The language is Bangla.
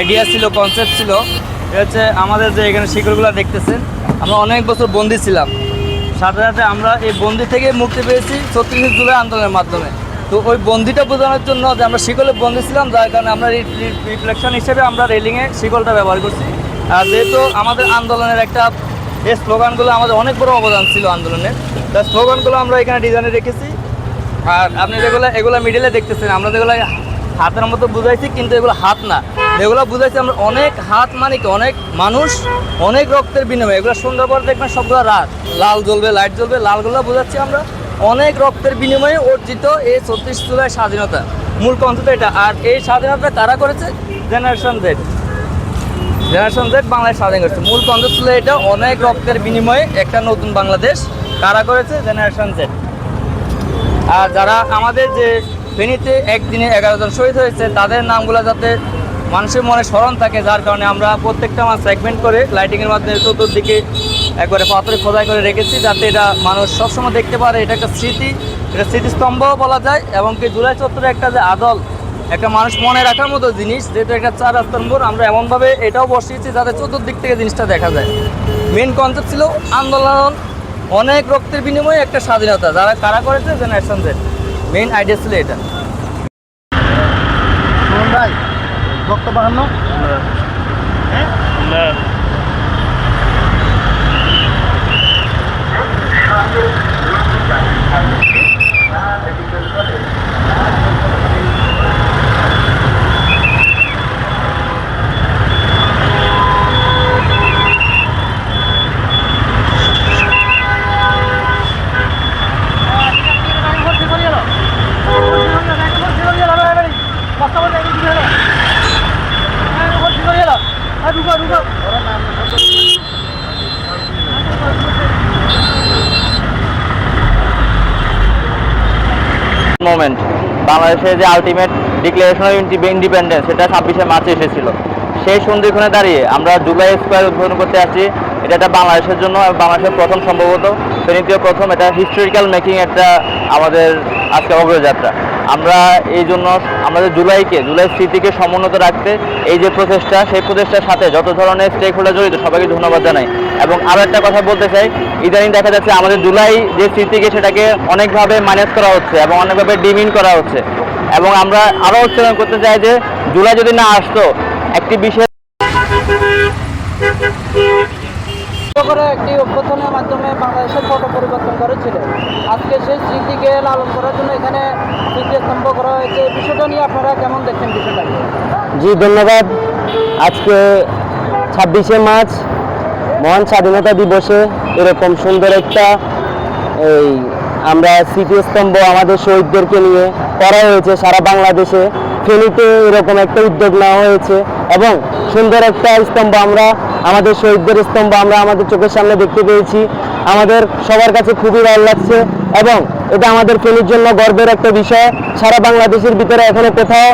আইডিয়া ছিল কনসেপ্ট ছিল। হচ্ছে আমাদের যে এখানে শিকড়গুলো দেখতেছেন, আমরা অনেক বছর বন্দি ছিলাম। সাথে সাথে আমরা এই বন্দি থেকে মুক্তি পেয়েছি ছত্রিশে জুলাই আন্দোলনের মাধ্যমে। তো ওই বন্দিটা বোঝানোর জন্য যে আমরা শিকলে বন্দি ছিলাম, যার কারণে আমরা রিফ্লেকশন হিসেবে আমরা রেলিংয়ে শিকলটা ব্যবহার করছি। আর যেহেতু আমাদের আন্দোলনের একটা এই স্লোগানগুলো আমাদের অনেক বড় অবদান ছিল আন্দোলনের তার স্লোগানগুলো আমরা এখানে ডিজাইনে রেখেছি। আর আপনি যেগুলো, এগুলো মিডিলে দেখতেছেন, আমরা যেগুলো হাতের মতো বুঝাইছি, কিন্তু এগুলো হাত না। এগুলো বুঝাইছি আমরা অনেক হাত মানে কি, অনেক মানুষ, অনেক রক্তের বিনিময়ে। এগুলো সুন্দর করে দেখবেন সবগুলো রাত। লাল জ্বলবে, লাইট জ্বলবে, লালগুলো বোঝাচ্ছি আমরা। অনেক রক্তের বিনিময়ে অর্জিত এই ছত্রিশ জুলাই স্বাধীনতা। মূল কনসেপ্ট এটা। আর এই স্বাধীনতা কারা করেছে? জেনারেশন জেড জেনারেশন জেড বাংলায় স্বাধীন করেছে। মূল কনসেপ্ট ছিল এটা, অনেক রক্তের বিনিময়ে একটা নতুন বাংলাদেশ কারা করেছে জেনারেশন জেড আর যারা আমাদের যে ফেনীতে একদিনে এগারো জন শহীদ হয়েছে। তাদের নামগুলো যাতে মানুষের মনে স্মরণ থাকে, যার কারণে আমরা প্রত্যেকটা মাস সেগমেন্ট করে লাইটিংয়ের মাধ্যমে চতুর্দিকে একবারে পাথরে খোদাই করে রেখেছি, যাতে এটা মানুষ সবসময় দেখতে পারে। এটা একটা স্মৃতি, এটা স্মৃতিস্তম্ভও বলা যায়, এবং কি জুলাই চত্বরে একটা যে আদল, একটা মানুষ মনে রাখার মতো জিনিস, যেহেতু একটা চার রাস্তার মোড়, আমরা এমনভাবে এটাও বসিয়েছি যাতে চতুর্দিক থেকে জিনিসটা দেখা যায়। মেন কনসেপ্ট ছিল আন্দোলন, অনেক রক্তের বিনিময়ে একটা স্বাধীনতা। যারা কারা করেছে? জেনারেশন জেড মেইন আইডিয়া ছিল এটা। ভাই বক্তব্য মোমেন্ট বাংলাদেশের যে আলটিমেট ডিক্লারেশন অফ ইন্ডিপেন্ডেন্স সেটা ছাব্বিশে মার্চে এসেছিল। সেই সন্ধিক্ষণে দাঁড়িয়ে আমরা জুলাই স্কোয়ার উদ্বোধন করতে আসছি। এটা একটা বাংলাদেশের জন্য, বাংলাদেশের প্রথম সম্ভবত প্রথম। এটা হিস্টোরিক্যাল মেকিং একটা আমাদের আজকে অগ্রযাত্রা। আমরা এই জন্য আমাদের জুলাইকে, জুলাই স্মৃতিকে সমুন্নত রাখতে এই যে প্রচেষ্টা, সেই প্রচেষ্টার সাথে যত ধরনের স্টেক হোল্ডার জড়িত সবাইকে ধন্যবাদ জানাই। এবং আরও একটা কথা বলতে চাই, ইদানিং দেখা যাচ্ছে আমাদের জুলাই যে স্মৃতিকে সেটাকে অনেকভাবে মাইনাস করা হচ্ছে এবং অনেকভাবে ডিমিন করা হচ্ছে। এবং আমরা আরও উচ্চারণ করতে চাই যে, জুলাই যদি না আসতো, একটি বিশেষ করে একটি অভ্যর্থনের মাধ্যমে বাংলাদেশের ফটো পরিবর্তন করেছিলেন আজকে সেই স্মৃতিকে লালন করার জন্য এখানে স্মৃতিস্তম্ভ করা হয়েছে। বিষয়টা নিয়ে আপনারা কেমন দেখছেন বিষয়টাকে জি, ধন্যবাদ। আজকে ছাব্বিশে মার্চ, মহান স্বাধীনতা দিবসে এরকম সুন্দর একটা এই আমরা স্মৃতিস্তম্ভ আমাদের শহীদদেরকে নিয়ে করা হয়েছে সারা বাংলাদেশে। ফেনীতে এরকম একটা উদ্যোগ নেওয়া হয়েছে এবং সুন্দর একটা স্তম্ভ আমরা আমাদের শহীদদের স্তম্ভ আমরা আমাদের চোখের সামনে দেখতে পেয়েছি। আমাদের সবার কাছে খুবই ভালো লাগছে এবং এটা আমাদের ফেনীর জন্য গর্বের একটা বিষয়। সারা বাংলাদেশের ভিতরে এখানে কোথাও